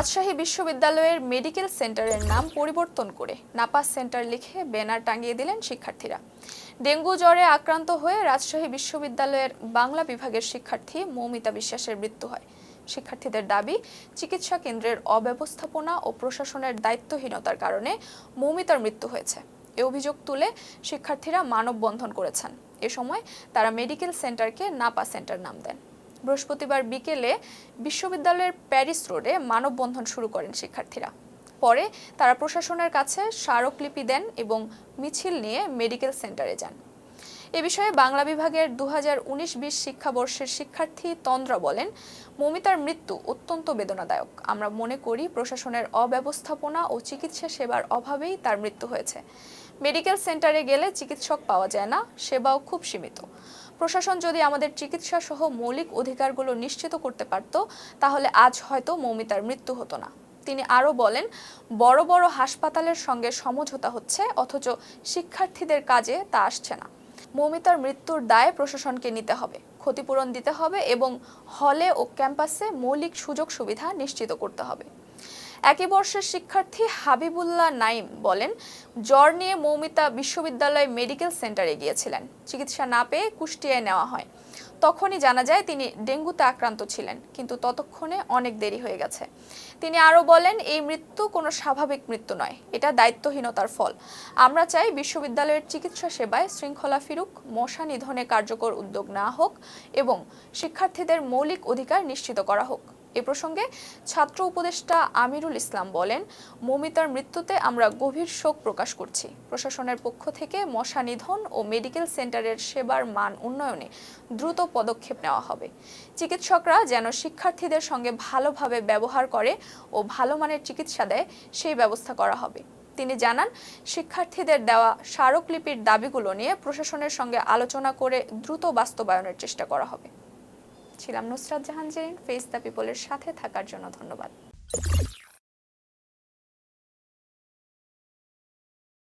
রাজশাহী বিশ্ববিদ্যালয়ের মেডিকেল সেন্টারের নাম পরিবর্তন করে নাপাস সেন্টার লিখে ব্যানার টাঙিয়ে দিলেন শিক্ষার্থীরা। ডেঙ্গু জ্বরে আক্রান্ত হয়ে রাজশাহী বিশ্ববিদ্যালয়ের বাংলা বিভাগের শিক্ষার্থী মৌমিতা বিশ্বাসের মৃত্যু হয়। শিক্ষার্থীদের দাবি, চিকিৎসা কেন্দ্রের অব্যবস্থাপনা ও প্রশাসনের দায়িত্বহীনতার কারণে মৌমিতার মৃত্যু হয়েছে। এ অভিযোগ তুলে শিক্ষার্থীরা মানববন্ধন করেছেন। এ সময় তারা মেডিকেল সেন্টারকে নাপা সেন্টার নাম দেন। বৃহস্পতিবার বিকেলে বিশ্ববিদ্যালয়ের প্যারিস রোডে মানববন্ধন শুরু করেন শিক্ষার্থীরা। পরে তারা প্রশাসনের কাছে স্মারকলিপি দেন এবং মিছিল নিয়ে মেডিকেল সেন্টারে যান। এ বিষয়ে বাংলা বিভাগের দু হাজার শিক্ষাবর্ষের শিক্ষার্থী তন্দ্রা বলেন, মমিতার মৃত্যু অত্যন্ত বেদনাদায়ক। আমরা মনে করি প্রশাসনের অব্যবস্থাপনা ও চিকিৎসা সেবার অভাবেই তার মৃত্যু হয়েছে। মেডিকেল সেন্টারে গেলে চিকিৎসক পাওয়া যায় না, সেবাও খুব সীমিত। প্রশাসন যদি আমাদের চিকিৎসা সহ মৌলিক অধিকারগুলো নিশ্চিত করতে পারত, তাহলে আজ হয়তো মৌমিতার মৃত্যু হতো না। তিনি আরও বলেন, বড় বড় হাসপাতালের সঙ্গে সমঝোতা হচ্ছে, অথচ শিক্ষার্থীদের কাজে তা আসছে না। মৌমিতার মৃত্যুর দায় প্রশাসনকে নিতে হবে, ক্ষতিপূরণ দিতে হবে এবং হলে ও ক্যাম্পাসে মৌলিক সুযোগ সুবিধা নিশ্চিত করতে হবে। একই বর্ষের শিক্ষার্থী হাবিবুল্লাহ নাইম বলেন, জ্বর নিয়ে মৌমিতা বিশ্ববিদ্যালয় মেডিকেল সেন্টারে গিয়েছিলেন। চিকিৎসা না পেয়ে কুষ্টিয়ায় নেওয়া হয়। তখনই জানা যায় তিনি ডেঙ্গুতে আক্রান্ত ছিলেন, কিন্তু ততক্ষণে অনেক দেরি হয়ে গেছে। তিনি আরও বলেন, এই মৃত্যু কোনো স্বাভাবিক মৃত্যু নয়, এটা দায়িত্বহীনতার ফল। আমরা চাই বিশ্ববিদ্যালয়ের চিকিৎসা সেবায় শৃঙ্খলা ফিরুক, মশা নিধনে কার্যকর উদ্যোগ না হোক এবং শিক্ষার্থীদের মৌলিক অধিকার নিশ্চিত করা হোক। এ প্রসঙ্গে ছাত্র উপদেষ্টা আমিরুল ইসলাম বলেন, মমিতার মৃত্যুতে আমরা গভীর শোক প্রকাশ করছি। প্রশাসনের পক্ষ থেকে মশা নিধন ও মেডিকেল সেন্টারের সেবার মান উন্নয়নে দ্রুত পদক্ষেপ নেওয়া হবে। চিকিৎসকরা যেন শিক্ষার্থীদের সঙ্গে ভালোভাবে ব্যবহার করে ও ভালো মানের চিকিৎসা দেয়, সেই ব্যবস্থা করা হবে। তিনি জানান, শিক্ষার্থীদের দেওয়া স্মারকলিপির দাবিগুলো নিয়ে প্রশাসনের সঙ্গে আলোচনা করে দ্রুত বাস্তবায়নের চেষ্টা করা হবে। ছিলাম নুসরাত জাহান ফেস দ্য পিপলের সাথে থাকার জন্য ধন্যবাদ।